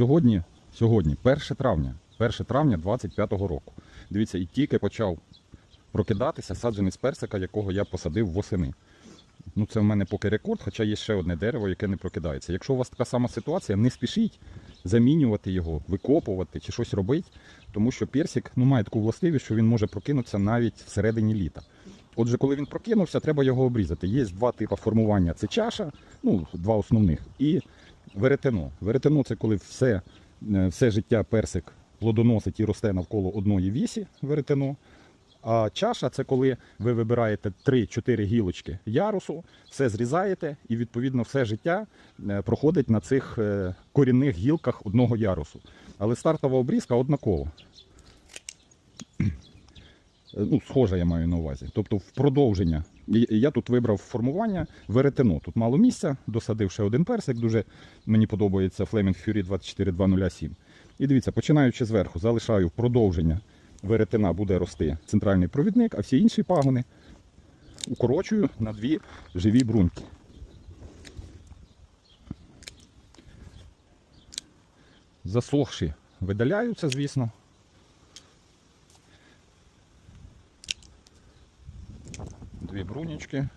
Сьогодні, сьогодні, 1 травня, 1 травня 25-го року. Дивіться, і тільки почав прокидатися саджанець персика, якого я посадив восени. Ну, це в мене поки рекорд, хоча є ще одне дерево, яке не прокидається. Якщо у вас така сама ситуація, не спішіть замінювати його, викопувати чи щось робити, тому що персик ну, має таку властивість, що він може прокинутися навіть всередині літа. Отже, коли він прокинувся, треба його обрізати. Є два типи формування: це чаша, ну, два основних, і веретено. Веретено це коли все, е, все життя персик плодоносить і росте навколо одної вісі веретено. А чаша це коли ви вибираєте 3-4 гілочки ярусу, все зрізаєте, і відповідно все життя е, проходить на цих е, корінних гілках одного ярусу. Але стартова обрізка однакова. Ну, схожа я маю на увазі. Тобто в продовження. Я тут вибрав формування веретено. Тут мало місця, досадив ще один персик. Дуже мені подобається Flaming Fury 24207. І дивіться, починаючи зверху, залишаю продовження веретена буде рости центральний провідник, а всі інші пагони укорочую на дві живі бруньки. Засохші видаляються, звісно. Дві брунічки,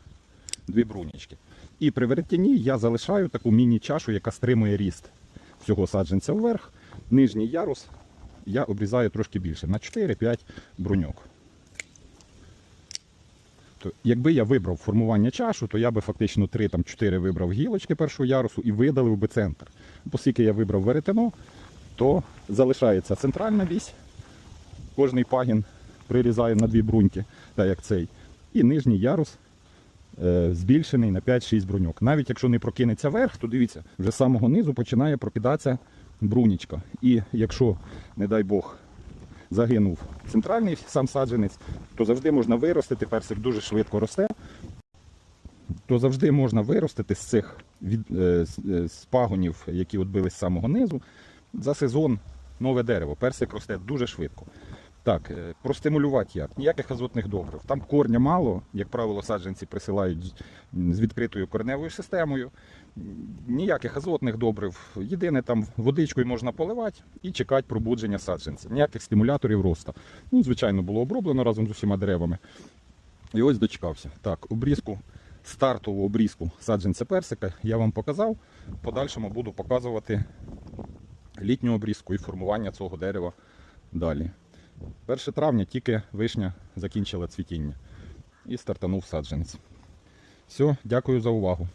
дві брунічки. І при веретені я залишаю таку міні-чашу, яка стримує ріст цього саджанця вверх. Нижній ярус я обрізаю трошки більше, на 4-5 бруньок. То, якби я вибрав формування чашу, то я би фактично 3-4 вибрав гілочки першого ярусу і видалив би центр. Оскільки я вибрав веретено, то залишається центральна вісь. Кожний пагін прирізаю на дві бруньки, так як цей. І нижній ярус е, збільшений на 5-6 бруньок. Навіть якщо не прокинеться верх, то дивіться, вже з самого низу починає прокидатися брунічка. І якщо, не дай Бог, загинув центральний сам саджанець, то завжди можна виростити. Персик дуже швидко росте. То завжди можна виростити з цих від, е, е, з пагонів, які відбились з самого низу, за сезон нове дерево. Персик росте дуже швидко. Так, е, простимулювати як? Ніяких азотних добрив. Там корня мало, як правило, саджанці присилають з- відкритою кореневою системою. Ніяких азотних добрив. Єдине там водичкою можна поливати і чекати пробудження саджанців. Ніяких стимуляторів росту. Ну, звичайно, було оброблено разом з усіма деревами. І ось дочекався. Так, обрізку, стартову обрізку саджанця персика я вам показав. В подальшому буду показувати літню обрізку і формування цього дерева далі. 1 травня тільки вишня закінчила цвітіння і стартанув саджанець. Все, дякую за увагу.